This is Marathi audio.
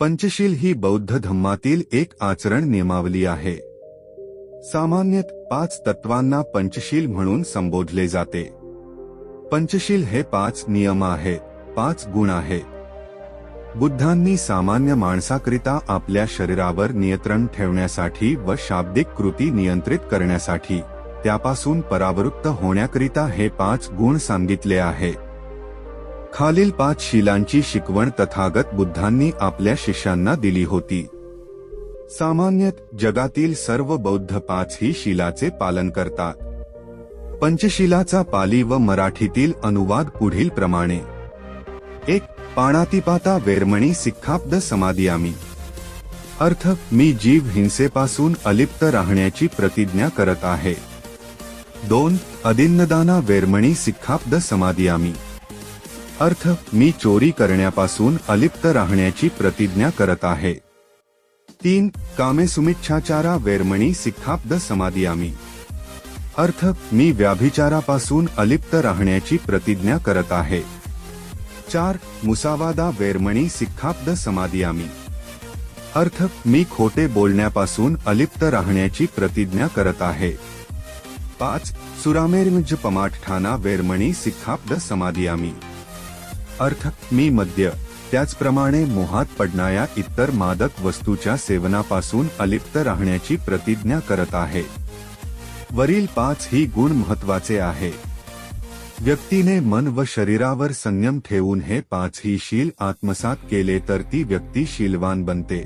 पंचशील ही बौद्ध धम्मातील एक आचरण नियमावली आहे. सामान्यतः पाच तत्वांना पंचशील म्हणून संबोधले जाते. पंचशील हे पाच नियम आहेत पाच गुण आहेत बुद्धांनी सामान्य माणसाकरिता आपल्या शरीरावर नियंत्रण ठेवण्यासाठी व शाब्दिक कृती नियंत्रित करण्यासाठी त्यापासून परावृत्त होण्याकरिता हे पाच गुण सांगितले आहे. खालील पाच शिलांची शिकवण तथागत बुद्धांनी आपल्या शिष्यांना दिली होती. सामान्यतः जगातील सर्व बौद्ध पाच ही शिलाचे पालन करतात. पंचशिलाचा पाली व मराठीतील अनुवाद पुढील प्रमाणे. एक पाणातिपाता वेरमणी सिक्खाब्द समाधियामी. अर्थ मी जीव हिंसेपासून अलिप्त राहण्याची प्रतिज्ञा करत आहे. दोन अदिन्नदाना वेरमणी सिक्खाब्द समाधियामी. अर्थ मी चोरी करण्यापासून अलिप्त राहण्याची प्रतिज्ञा करत आहे. तीन कामेसुमिच्छाचारा वेरमणी सिक्खाब्द समाधियामी. अर्थ मी व्याभिचारापासून अलिप्त राहण्याची प्रतिज्ञा करत आहे. चार मुसावादा वेरमणी सिखाब्द समाधियामी. अर्थ मी खोटे बोलण्यापासून अलिप्त राहण्याची प्रतिज्ञा करत आहे. पाच सुरामेरमिज पमाठठाना वेरमणी सिखाब्द समाधियामी. अर्थ मी मद्य. त्याचप्रमाणे मोहात पडणाऱ्या इतर मादक वस्तूच्या सेवनापासून अलिप्त राहण्याची प्रतिज्ञा करत आहे. वरील पाच ही गुण महत्त्वाचे आहे. व्यक्तीने मन व शरीरावर संयम ठेवून हे पाचही शील आत्मसात केले तर ती व्यक्ती शीलवान बनते.